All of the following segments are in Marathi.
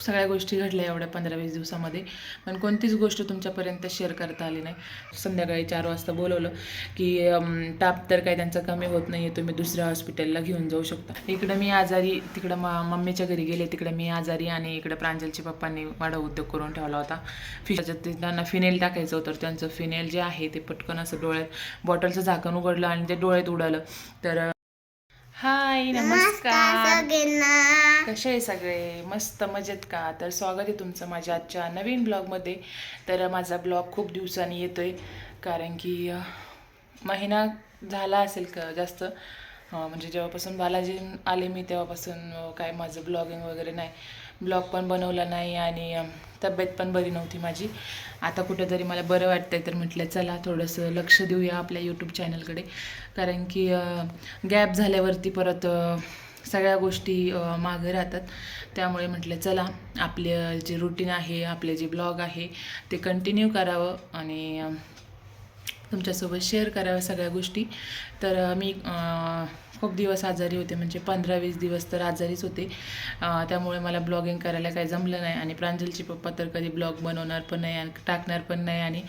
सगळ्या गोष्टी घडल्या एवढ्या पंधरा वीस दिवसामध्ये. पण कोणतीच गोष्ट तुमच्यापर्यंत शेअर करता आली नाही. संध्याकाळी चार वाजता बोलवलं की ताप तर काही त्यांचा कमी होत नाही आहे तुम्ही दुसऱ्या हॉस्पिटलला घेऊन जाऊ शकता. इकडं मी आजारी तिकडं म मम्मीच्या घरी गेले तिकडं मी आजारी आणि इकडं प्रांजलच्या पप्पांनी वाढा उद्योग करून ठेवला होता. फिशाच्या ते त्यांना फिनेल टाकायचं होतं त्यांचं फिनेल जे आहे ते पटकन असं डोळ्यात बॉटलचं झाकण उघडलं आणि ते डोळ्यात उडालं. तर हाय नमस्कार. कसे आहे सगळे? मस्त मजेत का? तर स्वागत आहे तुमचं माझ्या आजच्या नवीन ब्लॉगमध्ये. तर माझा ब्लॉग खूप दिवसांनी येतोय कारण की महिना झाला असेल का जास्त. म्हणजे जेव्हापासून बालाजी आले मी तेव्हापासून काय माझं ब्लॉगिंग वगैरे नाही. ब्लॉग पण बनवला नाही आणि तब्येत पण बरी नव्हती माझी. आता कुठेतरी मला बरं वाटतंय तर म्हटलं चला थोडंसं लक्ष देऊया आपल्या यूट्यूब चॅनलकडे कारण की गॅप झाल्यावरती परत सगळ्या गोष्टी मागे मागं राहतात. त्यामुळे म्हटलं चला आपले जे रुटीन आहे आपले जे ब्लॉग आहे ते कंटिन्यू करावं आणि तुमच्यासोबत शेअर कराव्या सगळ्या गोष्टी. तर मी खूप दिवस आजारी होते म्हणजे पंधरा वीस दिवस तर आजारीच होते. त्यामुळे मला ब्लॉगिंग करायला काही जमलं नाही आणि प्रांजलची पप्पा तर कधी ब्लॉग बनवणार पण नाही आणि टाकणार पण नाही आणि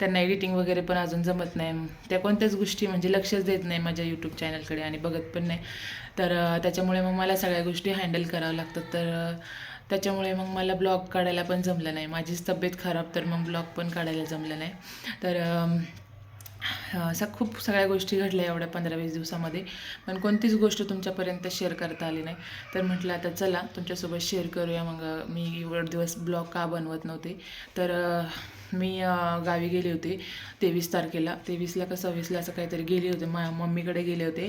त्यांना एडिटिंग वगैरे पण अजून जमत नाही. त्या कोणत्याच गोष्टी म्हणजे लक्षच देत नाही माझ्या यूट्यूब चॅनलकडे आणि बघत पण नाही. तर त्याच्यामुळे मग मला सगळ्या गोष्टी हँडल कराव्या लागतात. तर त्याच्यामुळे मग मला ब्लॉग काढायला पण जमलं नाही. माझीच तब्येत खराब तर मग ब्लॉग पण काढायला जमलं नाही. तर असं खूप सगळ्या गोष्टी घडल्या एवढ्या पंधरा वीस दिवसामध्ये. पण कोणतीच गोष्ट तुमच्यापर्यंत शेअर करता आली नाही. तर म्हटलं आता चला तुमच्यासोबत शेअर करूया. मग मी एवढे दिवस ब्लॉग का बनवत नव्हते. तर मी गावी गेले होते तेवीस तारखेला. तेवीसला का सव्वीसला असं काहीतरी गेले होते. मा मम्मीकडे गेले होते.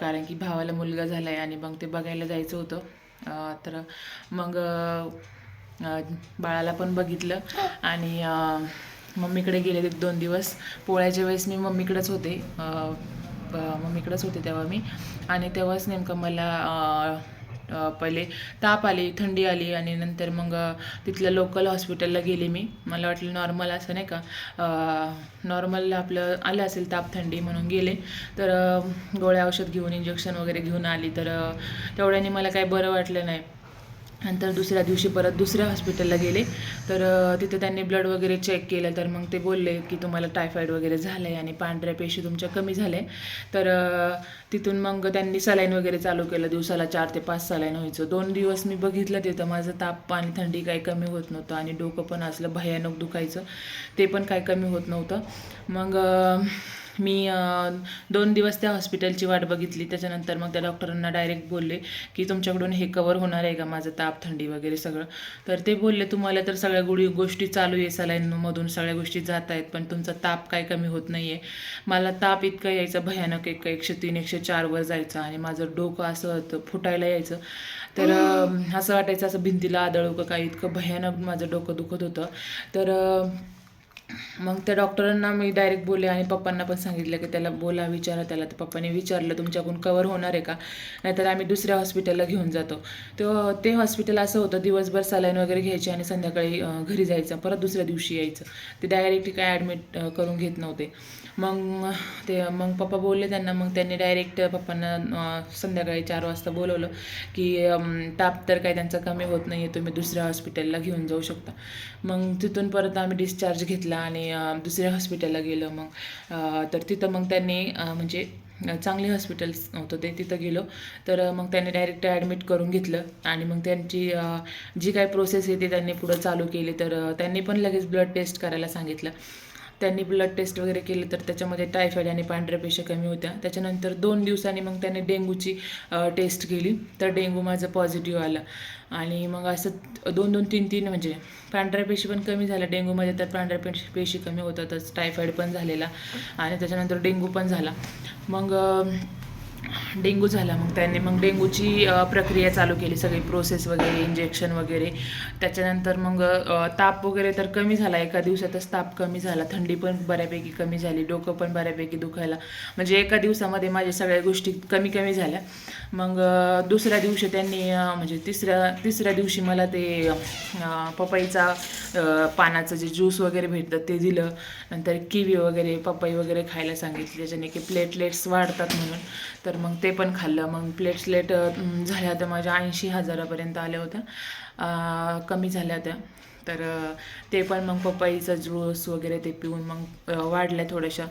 कारण की भावाला मुलगा झाला आहे आणि मग ते बघायला जायचं होतं. तर मग बाळाला पण बघितलं. आणि मम्मीकडे गेले एक दोन दिवस. पोळ्याच्या वेळेस मी मम्मीकडेच होते. मम्मीकडेच होते तेव्हा मी. आणि तेव्हाच नेमकं मला पहिले ताप आली थंडी आली आणि नंतर मग तिथल्या लोकल हॉस्पिटलला गेले मी. मला वाटलं नॉर्मल असं नाही का? नॉर्मल आपलं आलं असेल ताप थंडी म्हणून गेले. तर गोळ्या औषध घेऊन इंजेक्शन वगैरे घेऊन आली. तर तेवढ्याने मला काही बरं वाटलं नाही. नंतर दुसऱ्या दिवशी परत दुसऱ्या हॉस्पिटलला गेले. तर तिथे त्यांनी ब्लड वगैरे चेक केलं. तर मग ते बोलले की तुम्हाला टायफॉईड वगैरे झालं आहे आणि पांढऱ्या पेशी तुमच्या कमी झाल्या. आहे तर तिथून मग त्यांनी सलाईन वगैरे चालू केलं. दिवसाला चार ते पाच सलाईन व्हायचं. दोन दिवस मी बघितलं तिथं. माझं ताप आणि थंडी काही कमी होत नव्हतं आणि डोकं पण असलं भयानक दुखायचं. ते पण काही कमी होत नव्हतं. मग मी दोन दिवस त्या हॉस्पिटलची वाट बघितली. त्याच्यानंतर मग त्या डॉक्टरांना डायरेक्ट बोलले की तुमच्याकडून हे कवर होणार आहे का? माझं ताप थंडी वगैरे सगळं. तर ते बोलले तुम्हाला तर सगळ्या गुडी गोष्टी चालू आहे सलाईनमधून. सगळ्या गोष्टी जात आहेत पण तुमचा ताप काय कमी होत नाही आहे मला ताप इतका यायचा भयानक एक एकशे तीन एकशे चारवर जायचा आणि माझं डोकं असं होतं फुटायला यायचं. तर असं वाटायचं असं भिंतीला आदळू का काय इतकं भयानक माझं डोकं दुखत होतं. तर मग त्या डॉक्टरांना मी डायरेक्ट बोलले आणि पप्पांना पण सांगितलं की त्याला बोला विचारा त्याला. तर पप्पाने विचारलं तुमच्याकडून कवर होणार आहे का? नाहीतर आम्ही दुसऱ्या हॉस्पिटलला घेऊन जातो. तो ते हॉस्पिटल असं होतं दिवसभर सलाईन वगैरे घ्यायची आणि संध्याकाळी घरी जायचं. परत दुसऱ्या दिवशी यायचं. ते डायरेक्ट काय ॲडमिट करून घेत नव्हते. मग ते मग पप्पा बोलले त्यांना. मग त्यांनी डायरेक्ट पप्पांना संध्याकाळी चार वाजता बोलवलं की ताप तर काही त्यांचा कमी होत नाही आहे तुम्ही दुसऱ्या हॉस्पिटलला घेऊन जाऊ शकता. मग तिथून परत आम्ही डिस्चार्ज घेतला आणि दुसऱ्या हॉस्पिटलला गेलो मग. तर तिथं मग त्यांनी म्हणजे चांगले हॉस्पिटल्स होतं ते तिथं गेलो. तर मग त्यांनी डायरेक्ट ॲडमिट करून घेतलं आणि मग त्यांची जी काय प्रोसेस आहे ती त्यांनी पुढं चालू केली. तर त्यांनी पण लगेच ब्लड टेस्ट करायला सांगितलं. त्यांनी ब्लड टेस्ट वगैरे केलं तर त्याच्यामध्ये टायफॉईड आणि पांढऱ्या पेशी कमी होत्या. त्याच्यानंतर दोन दिवसांनी मग त्याने डेंग्यूची टेस्ट केली. तर डेंग्यू माझं पॉझिटिव्ह आलं. आणि मग असं दोन दोन तीन तीन म्हणजे पांढऱ्या पेशी पण कमी झाल्या. डेंग्यूमध्ये तर पांढऱ्या पेशी पेशी कमी होतातच. टायफॉईड पण झालेला. आणि त्याच्यानंतर डेंग्यू पण झाला. मग डेंगू झाला मग त्यांनी मग डेंग्यूची प्रक्रिया चालू केली सगळी प्रोसेस वगैरे इंजेक्शन वगैरे. त्याच्यानंतर मग ताप वगैरे तर कमी झाला एका दिवसातच ताप कमी झाला थंडी पण बऱ्यापैकी कमी झाली डोकं पण बऱ्यापैकी दुखायला. म्हणजे एका दिवसामध्ये माझ्या सगळ्या गोष्टी कमी कमी झाल्या. मग दुसऱ्या दिवशी त्यांनी म्हणजे तिसऱ्या तिसऱ्या दिवशी मला ते पपईचा पानाचं जे ज्यूस वगैरे भेटतं ते दिलं. नंतर किवी वगैरे पपई वगैरे खायला सांगितली ज्याच्याने की प्लेटलेट्स वाढतात म्हणून. तर मग ते पण खाल्लं. मग प्लेट्सलेट झाल्या तर माझ्या ऐंशी हजारापर्यंत आल्या होत्या. कमी झाल्या होत्या. तर ते पण मग पपईचा ज्यूस वगैरे ते पिऊन मग वाढल्या थोड्याशा.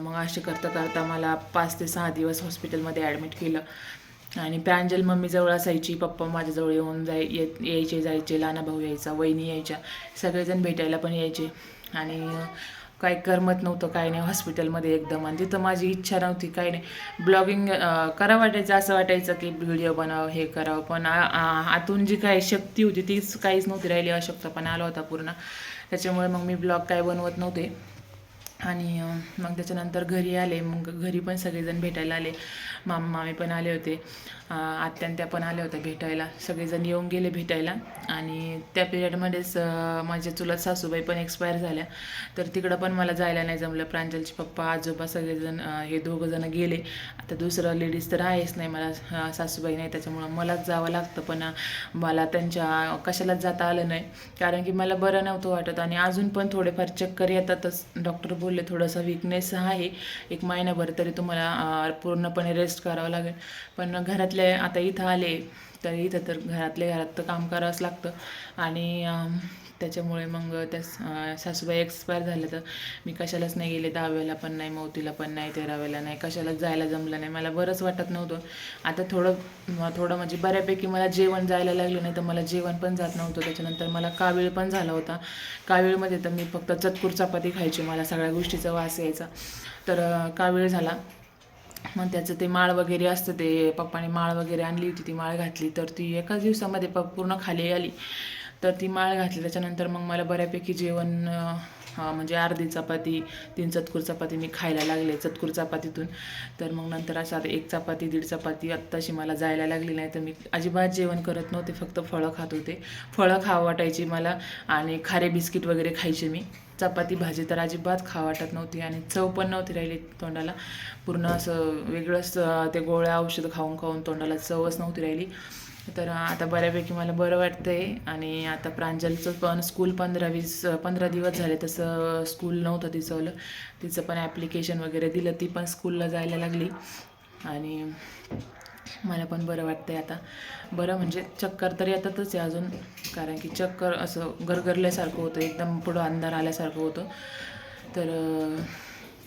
मग असे करता करता मला पाच ते सहा दिवस हॉस्पिटलमध्ये ॲडमिट केलं. आणि प्रांजल मम्मीजवळ असायची पप्पा माझ्याजवळ येऊन जाय येत यायचे जायचे लहाना भाऊ यायचा वहिनी यायच्या सगळेजण भेटायला पण यायचे. आणि काय करमत नव्हतं काय नाही. हॉस्पिटलमध्ये एकदम. आणि तिथं माझी इच्छा नव्हती काय नाही. ब्लॉगिंग करा वाटायचं असं वाटायचं की व्हिडिओ बनावं हे करावं. पण आतून जी काय शक्ती होती तीच काहीच नव्हती राहिली अशक्तपणा आला होता पूर्ण. त्याच्यामुळे मग मी ब्लॉग काय बनवत नव्हते. आणि मग त्याच्यानंतर घरी आले. मग घरी पण सगळेजण भेटायला आले. मामा मामी पण आले होते. आत्यांत्या पण आल्या होत्या भेटायला. सगळेजण येऊन गेले भेटायला. आणि त्या पिरियडमध्येच माझ्या चुलत सासूबाई पण एक्सपायर झाल्या. तर तिकडं पण मला जायला नाही जमलं. प्रांजलचे पप्पा आजोबा सगळेजण हे दोघंजणं गेले. आता दुसरं लेडीज तर आहेच नाही मला सासूबाई नाही. त्याच्यामुळं मलाच जावं लागतं. पण मला त्यांच्या कशालाच जाता आलं नाही. कारण की मला बरं नव्हतं वाटत. आणि अजून पण थोडेफार चक्कर येतातच. डॉक्टर बोलले थोडासा विकनेस आहे. एक महिनाभर तरी तुम्हाला पूर्णपणे रेस्ट करावं लागेल. पण घरातले आता इथं आले तर इथं तर घरातले घरात तर काम करावंच लागतं. आणि त्याच्यामुळे मग त्या सासूबाई एक्सपायर झाल्या तर मी कशालाच नाही गेले दहाव्याला पण नाही मौतीला पण नाही तेराव्याला नाही कशालाच जायला जमलं नाही. मला बरंच वाटत नव्हतं. आता थोडं थोडं म्हणजे बऱ्यापैकी मला जेवण जायला लागलं नाही तर मला जेवण पण जात नव्हतं. त्याच्यानंतर मला कावीळ पण झाला होता. कावीळमध्ये तर मी फक्त चतकूर चपाती खायची मला सगळ्या गोष्टीचा वास यायचा. तर का वेळ झाला? मग त्याचं ते माळ वगैरे असतं ते पप्पाने माळ वगैरे आणली होती ती माळ घातली. तर ती एकाच दिवसामध्ये प पूर्ण खाली आली. तर ती माळ घातली. त्याच्यानंतर मग मला बऱ्यापैकी जेवण म्हणजे अर्धी चपाती तीन चतकूर चपाती मी खायला लागले चतकूर चपातीतून. तर मग नंतर असं आता एक चपाती दीड चपाती आत्ताशी मला जायला लागली नाही तर मी अजिबात जेवण करत नव्हते फक्त फळं खात होते. फळं खावं वाटायची मला आणि खारे बिस्किट वगैरे खायचे मी. चपाती भाजी तर अजिबात खा वाटत नव्हती आणि चव पण नव्हती राहिली तोंडाला. पूर्ण असं वेगळंच ते गोळ्या औषधं खाऊन खाऊन तोंडाला चवच नव्हती राहिली. तर आता बऱ्यापैकी मला बरं वाटतंय. आणि आता प्रांजलचं पण स्कूल पंधरा वीस पंधरा दिवस झाले तसं स्कूल नव्हतं तिचं तिचं पण ॲप्लिकेशन वगैरे दिलं ती पण स्कूलला जायला लागली. आणि मला पण बरं वाटतंय आता. बरं म्हणजे चक्कर तर येतातच आहे अजून. कारण की चक्कर असं गरगरल्यासारखं होतं एकदम पुढं अंधार आल्यासारखं होतं. तर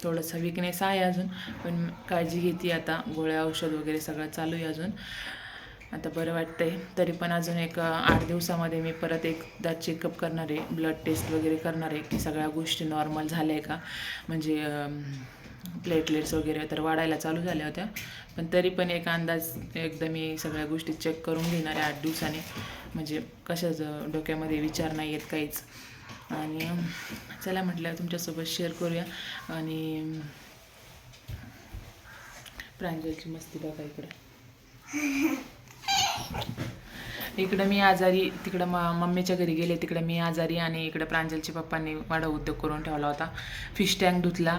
थोडंसं विकनेस आहे अजून. पण काळजी घेते आता. गोळ्या औषध वगैरे सगळं चालू आहे अजून. आता बरं वाटतंय. तरी पण अजून एक आठ दिवसामध्ये मी परत एकदा चेकअप करणार आहे. ब्लड टेस्ट वगैरे करणार आहे की सगळ्या गोष्टी नॉर्मल झाल्या आहे का? म्हणजे प्लेटलेट्स वगैरे तर वाढायला चालू झाल्या होत्या. पण तरी पण एक अंदाज एकदा मी सगळ्या गोष्टी चेक करून घेणार आहे आठ दिवसांनी. म्हणजे कशाचं? डोक्यामध्ये विचार नाही येत काहीच. आणि चला म्हटलं तुमच्यासोबत शेअर करूया. आणि प्रांजलची मस्ती बघा इकडे. はい。इकडं मी आजारी तिकडं मा मम्मीच्या घरी गेले तिकडं मी आजारी आणि इकडं प्रांजलच्या पप्पांनी वाडा उद्योग करून ठेवला होता. फिश टँक धुतला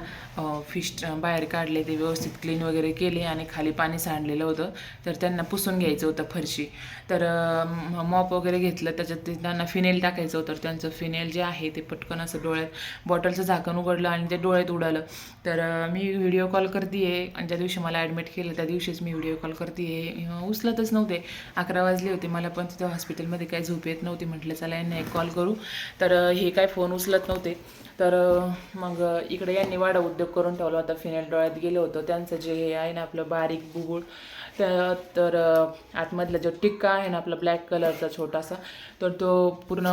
फिश बाहेर काढले ते व्यवस्थित क्लीन वगैरे केले आणि खाली पाणी सांडलेलं होतं. तर त्यांना पुसून घ्यायचं होतं फरशी. तर मॉप वगैरे घेतलं त्याच्यात ते त्यांना फिनेल टाकायचं होतं. तर त्यांचं फिनेल जे आहे ते पटकन असं डोळ्यात बॉटलचं झाकण उघडलं आणि ते डोळ्यात उडालं. तर मी व्हिडिओ कॉल करते आणि ज्या दिवशी मला ॲडमिट केलं त्या दिवशीच मी व्हिडिओ कॉल करते उचलतच नव्हते. अकरा वाजले होते. मला पण तिथं हॉस्पिटलमध्ये काही झोप येत नव्हती म्हटलं चला यांना एक कॉल करू. तर हे काय फोन उचलत नव्हते. तर मग इकडे यांनी वाडा उद्योग करून ठेवला होता. फिनेल डोळ्यात गेलं होतं. त्यांचं जे हे आहे ना आपलं बारीक बुबुळ त्या- तर आतमधला जो टिक्का आहे ना आपला ब्लॅक कलरचा छोटासा तर तो पूर्ण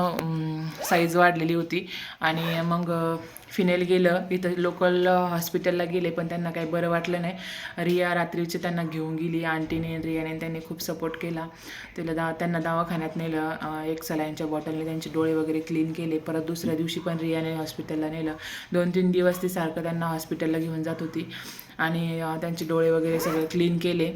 साईज वाढलेली होती. आणि मग फिनेल गेलं. इथं लोकल हॉस्पिटलला गेले पण त्यांना काही बरं वाटलं नाही. रिया रात्रीची त्यांना घेऊन गेली. आंटीने रियाने त्यांनी खूप सपोर्ट केला. तिला दा त्यांना दवाखान्यात नेलं. एक सलाईनच्या बॉटलने त्यांचे डोळे वगैरे क्लीन केले. परत दुसऱ्या दिवशी पण रियाने हॉस्पिटल हॉस्पिटलला नेलं. दोन तीन दिवस ती सारखं त्यांना हॉस्पिटलला घेऊन जात होती. आणि त्यांचे डोळे वगैरे सगळे क्लीन केले.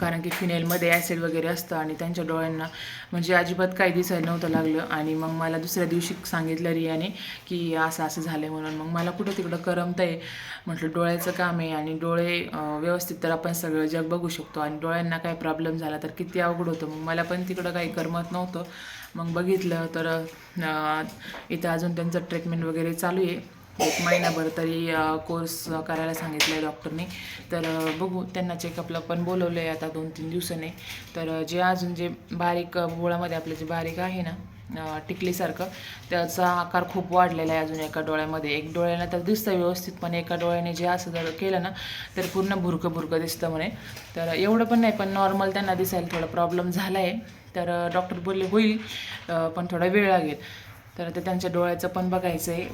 कारण की फिनेलमध्ये ॲसिड वगैरे असतं आणि त्यांच्या डोळ्यांना म्हणजे अजिबात काही दिसायला नव्हतं लागलं. आणि मग मला दुसऱ्या दिवशी सांगितलं रियाने की असं असं झालं म्हणून. मग मला कुठं तिकडं करमतं आहे म्हटलं डोळ्याचं काम आहे आणि डोळे व्यवस्थित तर आपण सगळं जग बघू शकतो. आणि डोळ्यांना काय प्रॉब्लेम झाला तर किती अवघड होतं. मग मला पण तिकडं काही करमत नव्हतं. मग बघितलं तर इथं अजून त्यांचं ट्रीटमेंट वगैरे चालू आहे. एक महिनाभर तरी कोर्स करायला सांगितलं आहे डॉक्टरने तर बघू त्यांना चेकअपला पण बोलवलं आहे आता दोन तीन दिवसाने. तर जे अजून जे बारीक अ, बोळामध्ये आपलं जे बारीक आहे ना टिकलीसारखं त्याचा आकार खूप वाढलेला आहे अजून एका डोळ्यामध्ये. एक डोळ्याला तर दिसतं व्यवस्थित पण एका डोळ्याने जे असं जर केलं ना तर पूर्ण भुरकं भुरकं दिसतं म्हणे. तर एवढं पण नाही पण नॉर्मल त्यांना दिसायला थोडा प्रॉब्लेम झाला आहे तर डॉक्टर बोलले होईल पण थोडा वेळ लागेल. तर ते त्यांच्या डोळ्याचं पण बघायचं आहे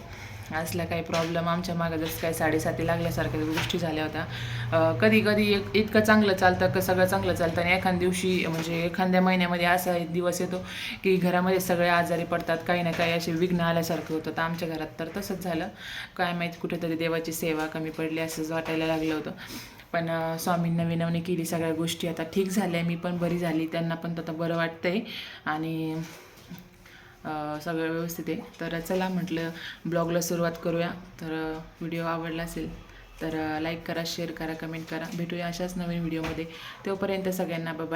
असला काही प्रॉब्लेम आमच्या मागं जसं काही साडेसाती लागल्यासारख्या गोष्टी झाल्या होत्या. कधी कधी एक इतकं चांगलं चालतं का सगळं चांगलं चालतं आणि एखाद्या दिवशी म्हणजे एखाद्या महिन्यामध्ये असा एक दिवस येतो की घरामध्ये सगळे आजारी पडतात काही ना काही असे विघ्न आल्यासारखं होतं. तर आमच्या घरात तर तसंच झालं. काय माहीत कुठेतरी देवाची सेवा कमी पडली असंच वाटायला लागलं होतं. पण स्वामींना विनवणी केली सगळ्या गोष्टी. आता ठीक झाल्या मी पण बरी झाली. त्यांना पण आता बरं वाटतंय. आणि सगळं व्यवस्थित आहे. तर चला म्हटलं ब्लॉगला सुरुवात करूया. तर व्हिडिओ आवडला असेल तर लाईक करा शेअर करा कमेंट करा. भेटूया अशाच नवीन व्हिडिओमध्ये. तोपर्यंत सगळ्यांना बाय